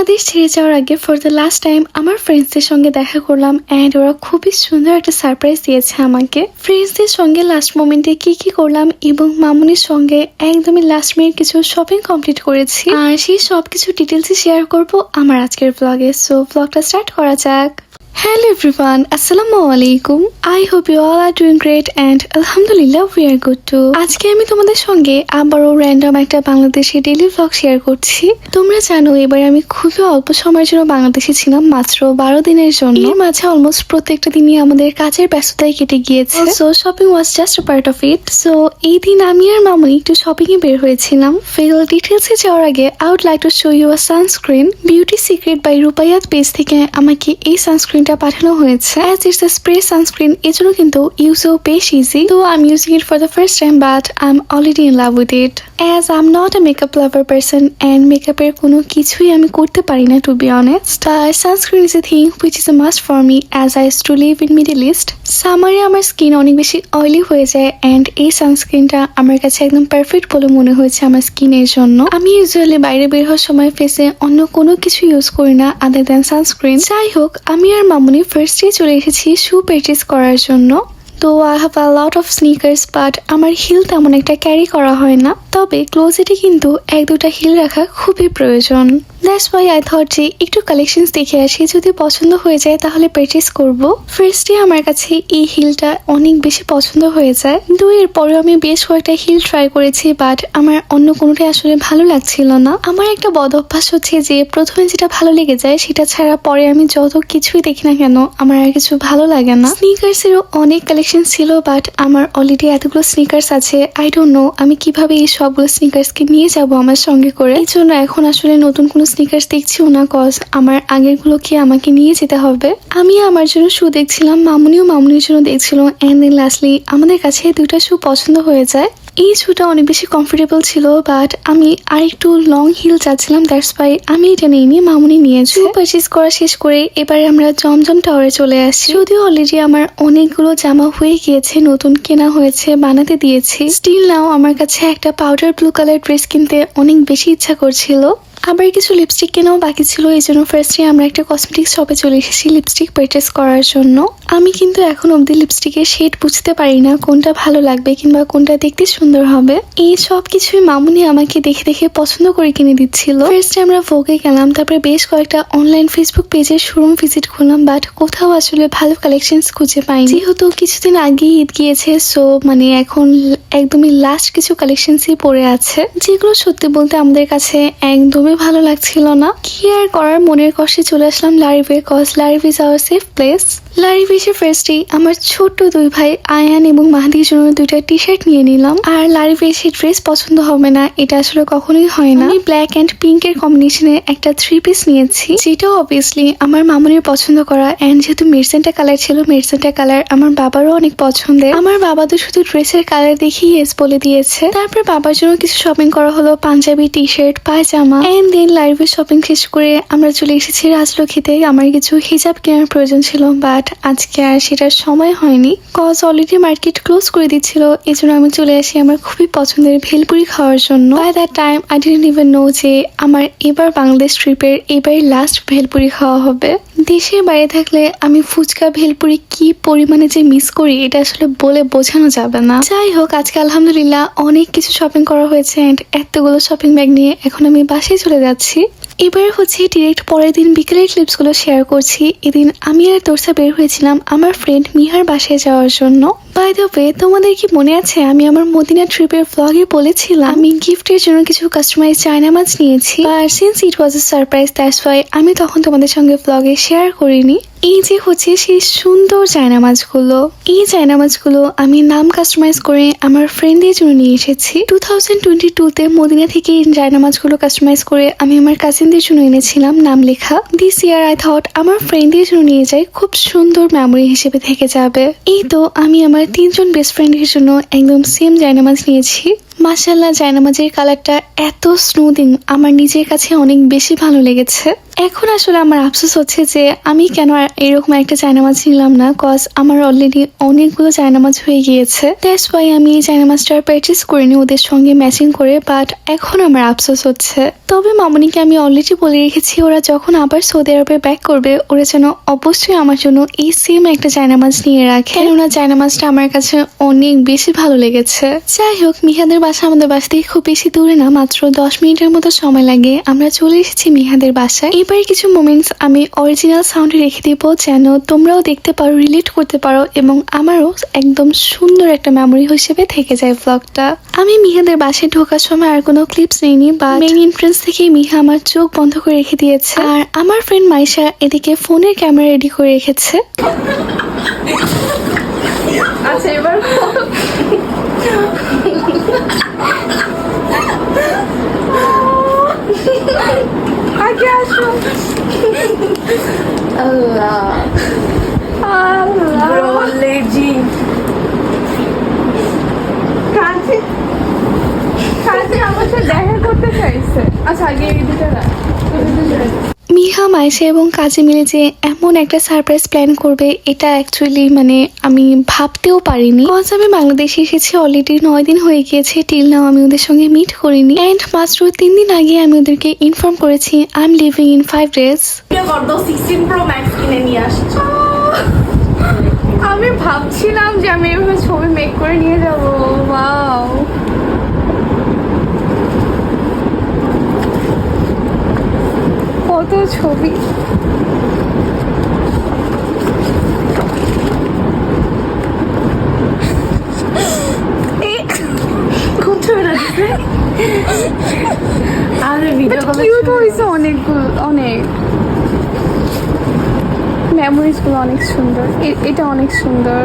বাংলাদেশ ছেড়ে যাওয়ার আগে ফর দ্য লাস্ট টাইম আমার ফ্রেন্ডসদের সঙ্গে দেখা করলাম অ্যান্ড ওরা খুবই সুন্দর একটা সারপ্রাইজ দিয়েছে আমাকে। ফ্রেন্ডসদের সঙ্গে লাস্ট মোমেন্টে কি কি করলাম এবং মামুনির সঙ্গে একদমই লাস্ট মিনিট কিছু শপিং কমপ্লিট করেছি। আর সেই সব কিছু ডিটেলসই শেয়ার করব আমার আজকের ব্লগে সো ব্লগটা স্টার্ট করা যাক। হ্যালো এভরিওয়ান আসসালামু আলাইকুম I hope you all are doing great and আলহামদুলিল্লাহ উই আর গুড টু আজকে আমি তোমাদের সঙ্গে আবারও র্যান্ডম একটা বাংলাদেশি ডেলি ব্লগ শেয়ার করছি। তোমরা জানো এবার আমি খুবই অল্প সময়ের জন্য বাংলাদেশে ছিলাম মাত্র বারো দিনের জন্য। এর মাঝে অলমোস্ট প্রত্যেকটা দিনই আমাদের কাজের ব্যস্ততায় কেটে গিয়েছে। So shopping was just part of it so এই দিন আমি আর মামুনি একটু শপিং এ বের হয়েছিলাম। ফেল ডিটেলসে যাওয়ার আগে I would like to show you a sunscreen beauty secret by Rupayat page থেকে আমাকে এই সানস্ক্রিনটা পাঠানো হয়েছে। As it's a spray sunscreen এজন্য কিন্তু ইউজও বেশ ইজি তো I am using it for the first time but I am already in love with it as I am not a makeup lover person and মেকআপের কোনো কিছুই আমি করতে পারি না to be honest R sunscreen is a thing which is a must for me as I to live in Middle East সামারে আমার skin অনেক বেশি অয়েলি হয়ে যায় অ্যান্ড এই সানস্ক্রিনটা আমার কাছে একদম পারফেক্ট বলে মনে হয়েছে আমার স্কিনের জন্য। আমি ইউজুয়ালি বাইরে বের হওয়ার সময় ফেসে অন্য কোনো কিছু ইউজ করি না আদার দ্যান সানস্ক্রিন যাই হোক, আমি আর মামুনি ফার্স্টে চলে এসেছি শু পারচেস করার জন্য। তো I have a lot of sneakers but আমার হিল তেমন একটা ক্যারি করা হয় না। তবে ক্লোজেটে কিন্তু এক দুটা হিল রাখা খুবই প্রয়োজন। দ্যাটস ওয়াই আই থট যে একটু কালেকশনস দেখে আসি, যদি পছন্দ হয়ে যায় তাহলে পারচেস করব। ফার্স্টে আমার কাছে এই হিলটা অনেক বেশি পছন্দ হয়ে যায়। কিন্তু এরপরেও আমি বেশ কয়েকটা হিল ট্রাই করেছি বাট আমার অন্য কোনোটাই আসলে ভালো লাগছিল না। আমার একটা বদ অভ্যাস হচ্ছে যে প্রথমে যেটা ভালো লেগে যায়, সেটা ছাড়া পরে আমি যত কিছুই দেখি না কেন, আমার আর কিছু ভালো লাগে না। স্নিকার্সেরও অনেক কালেকশন ছিল বাট আমার অলরেডি এতগুলো স্নিকার্স আছে। আই ডোন্ট নো আমি কীভাবে এই সবগুলো স্নিকার্সকে নিয়ে যাব আমার সঙ্গে করে? এই জন্য এখন আসলে নতুন কোনো স্নিকার্স দেখছিও না কজ আমার আগেরগুলোকে আমাকে নিয়ে যেতে হবে? আমি আমার জন্য শু দেখছিলাম, মামুনিও মামুনির জন্য দেখছিল অ্যান্ড দেন লাস্টলি আমাদের কাছে দুইটা শু পছন্দ হয়ে যায়। এই শুটা অনেক বেশি কমফোর্টেবল ছিল বাট আমি আর একটু লং হিল চাচ্ছিলাম দ্যাটস বাই আমি এটা নিয়ে নিয়ে মামুনি নিয়েছি। পারচেস করা শেষ করে এবারে আমরা জমজম টাওয়ারে চলে আসছি। যদিও অলরেডি আমার অনেকগুলো জামা হয়ে গিয়েছে নতুন কেনা হয়েছে বানাতে দিয়েছি। স্টিল নাও আমার কাছে একটা পাউডার ব্লু কালার ড্রেস কিনতে অনেক বেশি ইচ্ছা করছিল। আবার কিছু লিপস্টিক কেনাও বাকি ছিল, এই জন্য ফার্স্টে আমরা একটা কসমেটিক শপে চলে এসেছি লিপস্টিক পারচেস করার জন্য। আমি কিন্তু এখন অবধি লিপস্টিকের শেড বুঝতে পারি না, কোনটা ভালো লাগবে কিংবা কোনটা দেখতে সুন্দর হবে। এই সব কিছুই মামুনি আমাকে দেখে দেখে পছন্দ করে কিনে দিচ্ছিল। ফার্স্টে আমরা ভোগে গেলাম, তারপরে বেশ কয়েকটা অনলাইন ফেসবুক পেজের শোরুম ভিজিট করলাম বাট কোথাও আসলে ভালো কালেকশনস খুঁজে পাইনি। যেহেতু কিছুদিন আগে ঈদ গিয়েছে সো মানে এখন একদমই লাস্ট কিছু কালেকশনসই পড়ে আছে। যেগুলো সত্যি বলতে আমাদের কাছে একদমই ভালো লাগছিল না? কি আর করার? মনের কষ্টে চলে আসলাম লারিভে cause Lariv is our safe place Lariv এসে ফার্স্টেই আমার ছোট্ট দুই ভাই আয়ান এবং মাহাদির জন্য দুইটা টি শার্ট নিয়ে নিলাম। আর লারিভে এসে ড্রেস পছন্দ হবে না, এটা আসলে কখনোই হয় না। আমি ব্ল্যাক অ্যান্ড পিঙ্ক এর কম্বিনেশনে একটা থ্রি পিস নিয়েছি, যেটাও অবভিয়াসলি আমার মামুনির পছন্দ করা। অ্যান্ড যেহেতু মেরসেন্টা কালার ছিল মেরসেন্টা কালার আমার বাবারও অনেক পছন্দের। আমার বাবা তো শুধু ড্রেসের কালার দেখেই ইয়েস বলে দিয়েছে। তারপর বাবার জন্য কিছু শপিং করা হলো, panjabi T shirt pyjama and then লাইভে শপিং শেষ করে আমরা চলে এসেছি রাজলক্ষীতে আমার কিছু হিজাব কেনার প্রয়োজন ছিল বাট আজকে আর সেটার সময় হয়নি। কজ অলরেডি মার্কেট ক্লোজ করে দিচ্ছিল। এই জন্য আমি চলে আসি আমার খুবই পছন্দের ভেলপুরি খাওয়ার জন্য। By that time I didn't even know যে আমার এবার বাংলাদেশ ট্রিপের এবারই লাস্ট ভেলপুরি খাওয়া হবে। দেশের বাইরে থাকলে আমি ফুচকা, ভেলপুরি কি পরিমাণে যে মিস করি, এটা আসলে বলে বোঝানো যাবে না। যাই হোক, আজকে আলহামদুলিল্লাহ অনেক কিছু শপিং করা হয়েছে অ্যান্ড এতগুলো শপিং ব্যাগ নিয়ে এখন আমি বাসায় চলে যাচ্ছি। এবার হচ্ছে ডিরেক্ট পরের দিন বিকেলের ক্লিপসগুলো শেয়ার করছি। এদিন আমি আর তোরসা বের হয়েছিলাম আমার ফ্রেন্ড মিহার বাসায় যাওয়ার জন্য। বাই দ্য ওয়ে তোমাদের কি মনে আছে আমি আমার মদিনা ট্রিপের ব্লগে বলেছিলাম, আমি গিফটের জন্য কিছু কাস্টমাইজ চায়না মাছ নিয়েছি। আর since it was a surprise that's why আমি তখন তোমাদের সঙ্গে ব্লগে শেয়ার করিনি। এই যে হচ্ছে সেই সুন্দর চায়না মাছগুলো এই চায়না মাছগুলো আমি নাম কাস্টমাইজ করে আমার ফ্রেন্ডদের জন্য নিয়ে এসেছি। টু থাউজেন্ড টোয়েন্টি টুতে মদিনা থেকে চায়না মাছগুলো কাস্টমাইজ করে আমি আমার কাজিনদের জন্য এনেছিলাম, নাম লেখা দিস ইয়ার আই থট আমার ফ্রেন্ডদের জন্য নিয়ে যাই, খুব সুন্দর মেমোরি হিসেবে থেকে যাবে। এই তো আমি আমার তিনজন বেস্ট ফ্রেন্ডের জন্য একদম সেম জায়নামাজ নিয়েছি। মাসাল্লাহ জায়নামাজের কালারটা এত স্মুদিং আমার নিজের কাছে অনেক বেশি ভালো লেগেছে। এখন আসলে আমার আফসোস হচ্ছে যে আমি কেন আর এরকম একটা জায়নামাজ নিলাম না কজ আমার অলরেডি অনেকগুলো জায়নামাজ হয়ে গিয়েছে। দ্যাটস ওয়াই আমি এই জায়নামাজটা পারচেস করিনি ওদের সঙ্গে ম্যাচিং করে বাট এখন আমার আফসোস হচ্ছে। তবে মামনিকে আমি অলরেডি বলে রেখেছি, ওরা যখন আবার সৌদি আরবে ব্যাক করবে, ওরা যেন অবশ্যই আমার জন্য এই সেম একটা জায়নামাজ নিয়ে রাখে। কেননা জায়নামাজটা আমার কাছে অনেক বেশি ভালো লেগেছে। যাই হোক, মিহাদের বাসা আমাদের বাসা থেকে খুব বেশি দূরে না মাত্র দশ মিনিটের মতো সময় লাগে। আমরা চলে এসেছি মিহাদের বাসায়। এবার কিছু মোমেন্টস আমি অরিজিনাল সাউন্ডে রেখে দিব যেন তোমরাও দেখতে পারো রিলেট করতে পারো এবং আমারও একদম সুন্দর একটা মেমোরি হিসেবে থেকে যায় ব্লগটা আমি মিহাদের বাসায় ঢোকার সময় আর কোনো ক্লিপস নেইনি বা মেইন এন্ট্রেন্স থেকে মিহা আমার চোখ বন্ধ করে রেখে দিয়েছে। আর আমার ফ্রেন্ড মাইশা এদিকে ফোনের ক্যামেরা রেডি করে রেখেছে। আচ্ছা এবার আল্লাহ আল্লাহ লেজি কাছে কাছে আমার সাথে দেখা করতে চাইছে। আচ্ছা আগে এই দুটো না মিহা মাইশা এবং কাজে মিলে যে এমন একটা সারপ্রাইজ প্ল্যান করবে এটা অ্যাকচুয়ালি মানে আমি ভাবতেও পারিনি। কজ আমি বাংলাদেশে এসেছি অলরেডি নয় দিন হয়ে গিয়েছে টিল নাও আমি ওদের সঙ্গে মিট করিনি। অ্যান্ড মাত্র তিন দিন আগে আমি ওদেরকে ইনফর্ম করেছি I am living in five days গর্দ sixteen pro max কিনে নিয়ে আসছো। আমি ভাবছিলাম যে আমি এভাবে ছবি মেক করে নিয়ে যাব ওয়াও কত ছবি। আরে ভিডিও কলে কিউট হয়েছে অনেকগুলো অনেক। মেমোরিজগুলো অনেক সুন্দর। এটা অনেক সুন্দর।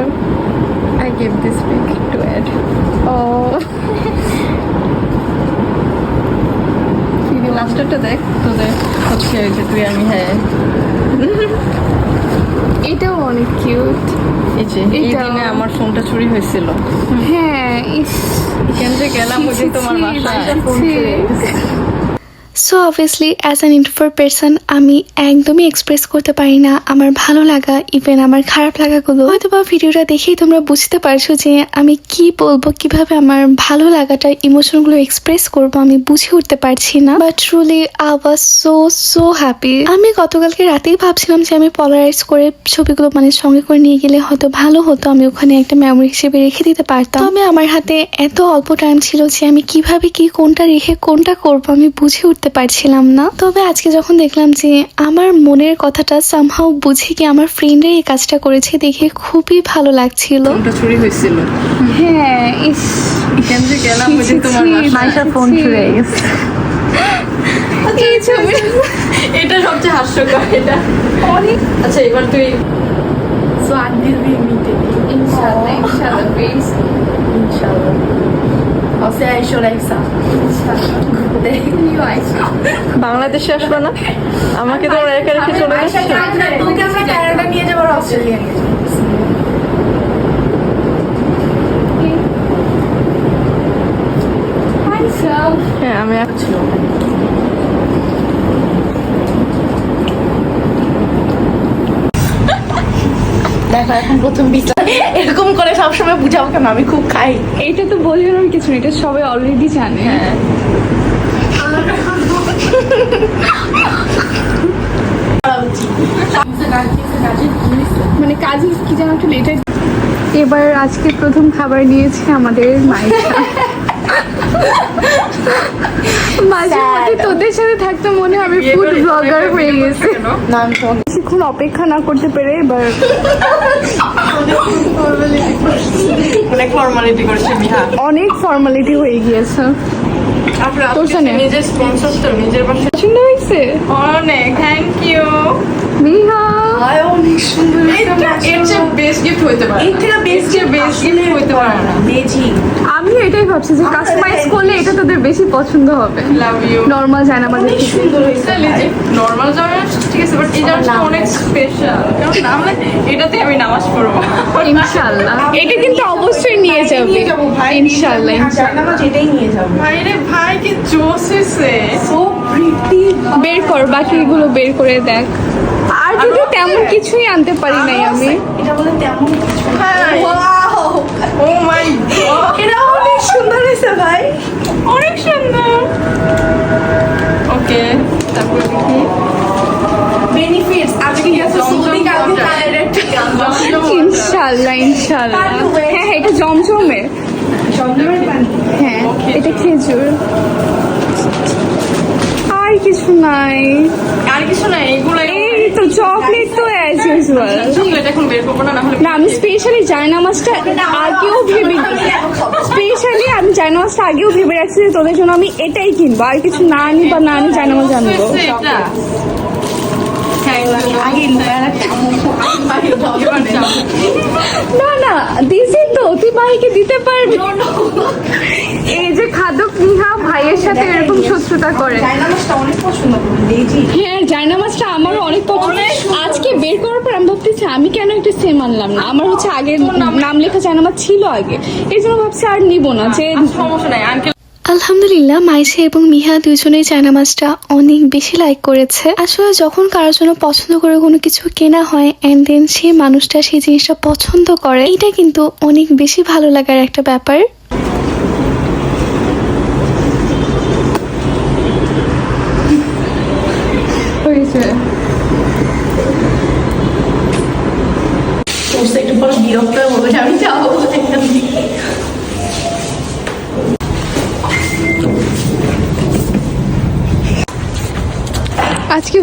I give this pic to add ও লাস্টেরটা দেখ তোদের। হচ্ছে যে তুই আমি হ্যাঁ। এটাও অনেক কিউট এই যে এই। দিনে আমার ফোনটা চুরি হয়েছিল। হ্যাঁ কেন যে গেলাম ওই তোমার বাসায়। So obviously as an introvert person আমি একদমই এক্সপ্রেস করতে পারি না আমার ভালো লাগা ইভেন আমার খারাপ লাগাগুলো। হয়তো বা ভিডিওটা দেখেই তোমরা বুঝতে পারছ যে আমি কি বলব, কীভাবে আমার ভালো লাগাটা ইমোশনগুলো এক্সপ্রেস করব আমি বুঝে উঠতে পারছি না। But truly I was so so happy আমি গতকালকে রাতেই ভাবছিলাম যে আমি পলারাইজ করে ছবিগুলো মানে সঙ্গে করে নিয়ে গেলে হয়তো ভালো হতো, আমি ওখানে একটা মেমোরি হিসেবে রেখে দিতে পারতাম। তবে আমার হাতে এত অল্প টাইম ছিল যে আমি কীভাবে কি কোনটা রেখে কোনটা করব আমি বুঝে উঠতে পারছিলাম না। তবে আজকে যখন দেখলাম যে আমার মনের কথাটা সামহাও বুঝে কি আমার ফ্রেন্ডের এই কাজটা করেছে দেখে খুবই ভালো লাগছিল। ফোনটা চুরি হয়েছিল। হ্যাঁ ইস। গেলাম তোমার ছি, বাসায়। মাইশার ফোন চুরি গেছে। এই ছবি এটা সবচেয়ে হাস্যকর এটা। অনেক আচ্ছা এবার তুই সো আন্টিল ইনশাআল্লাহ ইনশাআল্লাহ প্লিজ ইনশাআল্লাহ। Você achou Alexa? বাংলাদেশে আসবে না আমাকে তোমরা একা রেখে চলে আমরা কানাডা নিয়ে যাব অস্ট্রেলিয়া নিয়ে হ্যাঁ আমি আসছি দেখো এখন প্রথম বিচার। এরকম করে সবসময় বুঝাবো কেন আমি খুব খাই। এইটা তো কিছু এটা সবাই অলরেডি জানে। হ্যাঁ। মানে কাজে কি যেন একটু লেটে এবার আজকে প্রথম খাবার নিয়েছে আমাদের মাইশা মাঝে মধ্যে তোদের সাথে থাকতে মনে হবে ফুড ব্লগার হয়ে গেছে। না আমি বেশিক্ষণ অপেক্ষা না করতে পেরে এবার অনেক ফর্মালিটি করছে মিহা। অনেক ফর্মালিটি হয়ে গিয়েছে। আপনার তোর সামনে? নিজের স্পন্সর তো নিজের বাসায় পছন্দ হয়েছে? অনেক থ্যাংক ইউ মিহা অনেক সুন্দর এর চেয়ে বেস্ট গিফট হইতে পারে। এর থেকে best gift বেস্ট গিফট হইতে পারে না। আমি এটাই ভাবছি যে কাস্টমাইজ করলে এটা তোদের বেশি পছন্দ হবে। লাভ ইউ নর্মাল জায়না বাজার থেকে নর্মাল জামা ঠিক আছে বাট নামাজটা অনেক স্পেশাল কারণ নামলে এটাতে আমি নামাজ পড়ব। ইনশাল্লাহ এটা কিন্তু অবশ্যই নিয়ে যাবে। ইনশাল্লাহ ইনশাল্লাহ এটাই নিয়ে যাব। ভাই রে ভাই কি জোস সো প্রিটি বের কর বাকিগুলো বের করে দেখ। যদি তেমন কিছুই আনতে পারি নাই আমি। এটা বলে তেমন কিছু না। Oh my God. এটা অনেক সুন্দর হয়েছে ভাই। অনেক সুন্দর। ওকে তারপর দেখি। বেনিফিটস আজকে গেছে সৌদি কালকে তাদের ইনশাল্লাহ ইনশাল্লাহ By the way- হ্যাঁ হ্যাঁ এটা জমজমের। পানি হ্যাঁ এটা খেজুর। আর কিছু নাই। আর কিছু নাই এগুলো চকলেট তো অ্যাজ ইউজুয়াল না আমি স্পেশালি জায়নামাজটা আগেও ভেবে স্পেশালি আমি জায়নামাসটা আগেও ভেবে রাখছি যে তোদের জন্য আমি এটাই কিনবো। আর কিছু না আনি বা না আনি আনব। আগে এবার যাও। না না দিছি তো অতিবাহিকে দিতে পারবি? এই যে খাদক নিহা ভাইয়ের সাথে এরকম শত্রুতা করে। ডাইনামাসটা অনেক পছন্দ হ্যাঁ জায়নামাজটা আমারও অনেক পছন্দ। আজকে বের করার পর আমি ভাবতেছি আমি কেন একটা সেম আনলাম না? আমার হচ্ছে আগে নাম লেখা। জায়নামাজ ছিল আগে। এই জন্য ভাবছি আর নিব না যে সমস্যা নাই আলহামদুলিল্লাহ মাইসে এবং মিহা দুজনেই চায়নামাজটা অনেক বেশি লাইক করেছে। আসলে যখন কারোর জন্য পছন্দ করে কোনো কিছু কেনা হয় অ্যান্ড দেন সেই মানুষটা সেই জিনিসটা পছন্দ করে, এটা কিন্তু অনেক বেশি ভালো লাগার একটা ব্যাপার। একটু পরে বিরক্ত আমি যাব।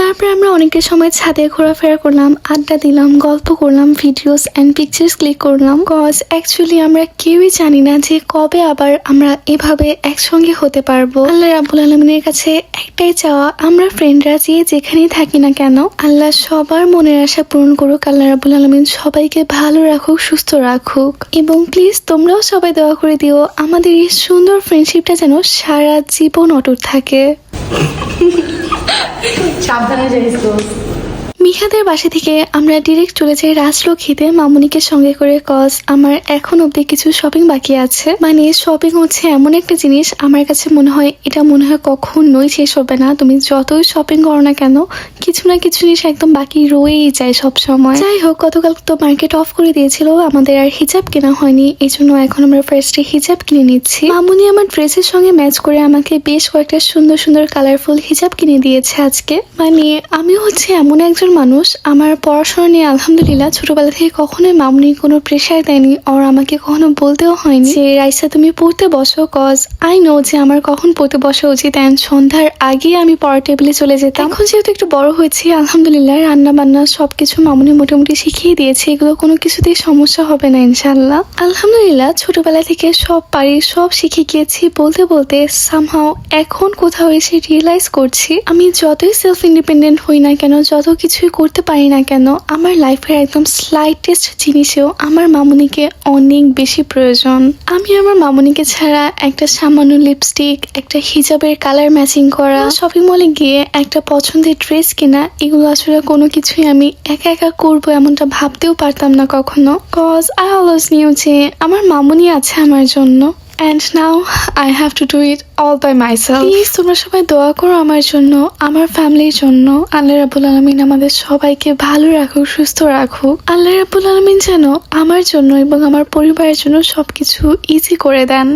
তারপর আমরা অনেকের সময় ছাদে ঘোরাফেরা করলাম, আড্ডা দিলাম, গল্প করলাম ভিডিওস অ্যান্ড পিকচার্স ক্লিক করলাম। কজ অ্যাকচুয়ালি আমরা কেউই জানি না যে কবে আবার আমরা এভাবে একসঙ্গে হতে পারব। আল্লাহ রাবুল আলমিনের কাছে একটাই চাওয়া, আমরা ফ্রেন্ডরা যে যেখানেই থাকি না কেন, আল্লাহ সবার মনের আশা পূরণ করুক, আল্লাহ রাবুল আলমিন সবাইকে ভালো রাখুক, সুস্থ রাখুক। এবং প্লিজ তোমরাও সবাই দোয়া করে দিও, আমাদের এই সুন্দর ফ্রেন্ডশিপটা যেন সারা জীবন অটুট থাকে। সাবধানে যাইস তো। মিহাদের বাসা থেকে আমরা ডিরেক্ট চলে যাই রাজলক্ষ্মীতে। মামুনিকে সঙ্গে করে কজ আমার এখন অব্দি কিছু শপিং বাকি আছে। মানে শপিং হচ্ছে এমন একটা জিনিস, আমার কাছে মনে হয় এটা মনে হয় কখনোই শেষ হবে না। তুমি যতই শপিং করো না কেন, কিছু না কিছু জিনিস একদম বাকি রয়েই যায় সব সময় যাই হোক, গতকাল তো মার্কেট অফ করে দিয়েছিল, আমাদের আর হিজাব কেনা হয়নি এই জন্য এখন আমরা ফার্স্টে হিজাব কিনে নিচ্ছি। মামুনি আমার ড্রেসের সঙ্গে ম্যাচ করে আমাকে বেশ কয়েকটা সুন্দর সুন্দর কালারফুল হিজাব কিনে দিয়েছে আজকে। মানে আমি হচ্ছে এমন একজন মানুষ আমার পড়াশোনা নিয়ে আলহামদুলিল্লাহ ছোটবেলা থেকে কখনোই মামুনি কোনো প্রেশার দেয়নি আর আমাকে কখনো বলতেও হয়নি। যে, রাইসা, তুমি পড়তে বসো কজ আই নো যে আমার কখন পড়তে বসা উচিত সন্ধ্যার আগে আমি পড়ার টেবিলে চলে যেতাম। এখন যেহেতু একটু বড় হয়েছি, আলহামদুলিল্লাহ রান্না বান্না সবকিছু মামুনি মোটামুটি শিখিয়ে দিয়েছে, এগুলো কোনো কিছুতেই সমস্যা হবে না ইনশাল্লাহ আলহামদুলিল্লাহ ছোটবেলা থেকে সব পারি, সব শিখে গিয়েছি, বলতে বলতে সামহাও এখন কোথাও এসে রিয়েলাইজ করছি, আমি যতই সেলফ ইন্ডিপেন্ডেন্ট হই না কেন, যত কিছুই করতে পারি না কেন আমার লাইফের একদম স্লাইটেস্ট জিনিসেও আমার মামুনিকে অনেক বেশি প্রয়োজন। আমি আমার মামুনিকে ছাড়া একটা সামান্য লিপস্টিক একটা হিজাবের কালার ম্যাচিং করা শপিং মলে গিয়ে একটা পছন্দের ড্রেস কেনা এগুলো আসলে কোনো কিছুই আমি একা একা করব এমনটা ভাবতেও পারতাম না কখনো। কজ আই অলওয়েজ নিউ যে আমার মামুনি আছে আমার জন্য। And now I have to do it all by myself please তোমরা সবাই দোয়া করো আমার জন্য, আমার ফ্যামিলির জন্য। আল্লাহ রাবুল আলমিন আমাদের সবাইকে ভালো রাখুক, সুস্থ রাখুক। আল্লাহ রাবুল আলমিন যেন আমার জন্য এবং আমার পরিবারের জন্য সবকিছু ইজি করে দেন।